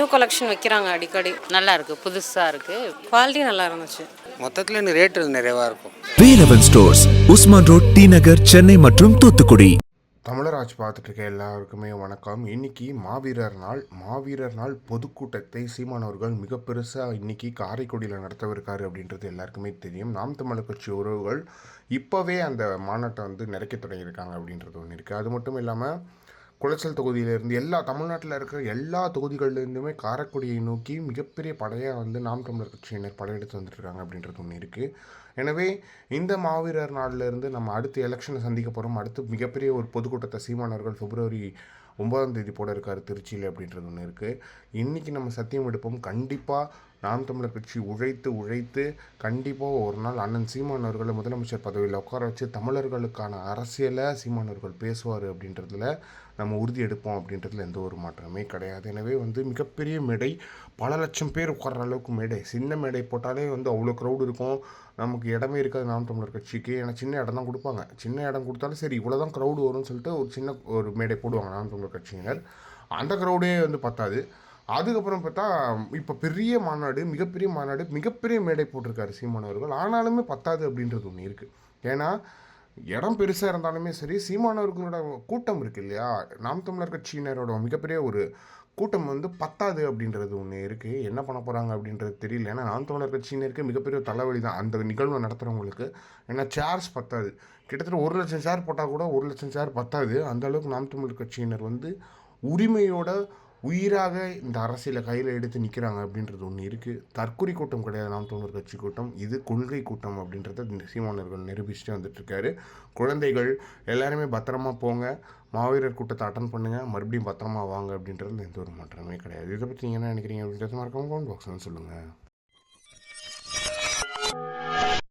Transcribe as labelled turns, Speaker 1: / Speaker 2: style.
Speaker 1: New collection வைக்கிறாங்க அடிக்கடி.
Speaker 2: நல்லா இருக்கு புதுசா இருக்கு.
Speaker 1: குவாலிட்டி நல்லா இருந்துச்சு.
Speaker 3: மொத்தத்தில் இன்னும் ரேட்டு நிறைவாக இருக்கும்.
Speaker 4: Velavan stores Usman road T Nagar Chennai மற்றும் தூத்துக்குடி.
Speaker 5: தமிழராஜ் பார்த்துட்டு இருக்க எல்லாருக்குமே வணக்கம். இன்னைக்கு மாவீரர் நாள். மாவீரர் நாள் பொதுக்கூட்டத்தை சீமானவர்கள் மிக பெருசாக இன்னைக்கு காரைக்குடியில் நடத்தவிருக்காரு அப்படின்றது எல்லாருக்குமே தெரியும். நாம் தமிழர் கட்சி உறவுகள் இப்போவே அந்த மாநாட்டை வந்து நிறைக்க தொடங்கியிருக்காங்க அப்படின்றது ஒன்று இருக்குது அது மட்டும் இல்லாமல் குளச்சல் தொகுதியிலேருந்து எல்லா தமிழ்நாட்டில் இருக்கிற எல்லா தொகுதிகள்லேருந்துமே காரைக்குடியை நோக்கி மிகப்பெரிய படையாக வந்து நாம் தமிழர் கட்சியினர் படையெடுத்து வந்துட்டுருக்காங்க அப்படின்றது ஒன்று இருக்குது எனவே இந்த மாவீரர் நாளிலிருந்து நம்ம அடுத்த எலெக்ஷனை சந்திக்க போகிறோம் அடுத்து மிகப்பெரிய ஒரு பொதுக்கூட்டத்தை சீமானவர்கள் பிப்ரவரி ஒன்பதாம் தேதி போட இருக்கார் திருச்சியில் அப்படின்றது ஒன்று இருக்குது இன்றைக்கி நம்ம சத்தியம் எடுப்போம். கண்டிப்பாக நாம் தமிழர் கட்சி உழைத்து உழைத்து கண்டிப்பாக ஒரு நாள் அண்ணன் சீமான் அவர்களை முதலமைச்சர் பதவியில் உட்கார வச்சு தமிழர்களுக்கான அரசியலை சீமான் அவர்கள் பேசுவார் அப்படின்றதுல நம்ம உறுதி எடுப்போம் அப்படின்றதுல எந்த ஒரு மாற்றமே கிடையாது. எனவே வந்து மிகப்பெரிய மேடை பல லட்சம் பேர் உட்கார்ற அளவுக்கு மேடை. சின்ன மேடை போட்டாலே வந்து அவ்வளோ க்ரௌடு இருக்கும். நமக்கு இடமே இருக்காது நாம் தமிழர் கட்சிக்கு. ஏன்னா சின்ன இடம் தான் கொடுப்பாங்க. சின்ன இடம் கொடுத்தாலும் சரி இவ்வளோ தான் க்ரௌடு வரும்னு சொல்லிட்டு ஒரு சின்ன ஒரு மேடை போடுவாங்க நாம் தமிழர் கட்சியினர். அந்த க்ரௌடே வந்து பத்தாது. அதுக்கப்புறம் பார்த்தா இப்போ பெரிய மாநாடு மிகப்பெரிய மாநாடு மிகப்பெரிய மேடை போட்டிருக்காரு சீமானவர்கள் ஆனாலுமே பத்தாது அப்படின்றது ஒன்று இருக்குது ஏன்னா இடம் பெருசாக இருந்தாலுமே சரி சீமானவர்களோட கூட்டம் இருக்கு இல்லையா? நாம் தமிழர் கட்சியினரோட மிகப்பெரிய ஒரு கூட்டம் வந்து பத்தாது அப்படின்றது ஒன்று இருக்குது என்ன பண்ண போகிறாங்க அப்படின்றது தெரியல. ஏன்னா நாம் தமிழர் கட்சியினருக்கு மிகப்பெரிய தலைவலி தான் அந்த நிகழ்வை நடத்துகிறவங்களுக்கு ஏன்னா சேர்ஸ் பத்தாது. கிட்டத்தட்ட ஒரு லட்சம் சேர் போட்டால் கூட ஒரு லட்சம் சேர் பத்தாது. அந்த அளவுக்கு நாம் தமிழர் கட்சியினர் வந்து உரிமையோட உயிராக இந்த அரசியலை கையில் எடுத்து நிற்கிறாங்க அப்படின்றது ஒன்று இருக்குது தற்கொலை கூட்டம் கிடையாது நாம் தமிழர் கட்சி கூட்டம். இது கொள்கை கூட்டம் அப்படின்றத சீமானவர்கள் நிரூபிச்சுட்டு வந்துட்டுருக்காரு. குழந்தைகள் எல்லாருமே பத்திரமா போங்க. மாவீரர் கூட்டத்தை அட்டன் பண்ணுங்கள் மறுபடியும் பத்திரமா வாங்க அப்படின்றதுல எந்த ஒரு மாற்றமே கிடையாது. இதை பற்றி நீங்கள் என்ன நினைக்கிறீங்க? அப்படின்றது மறக்காம கமெண்ட் பாக்ஸ் சொல்லுங்கள்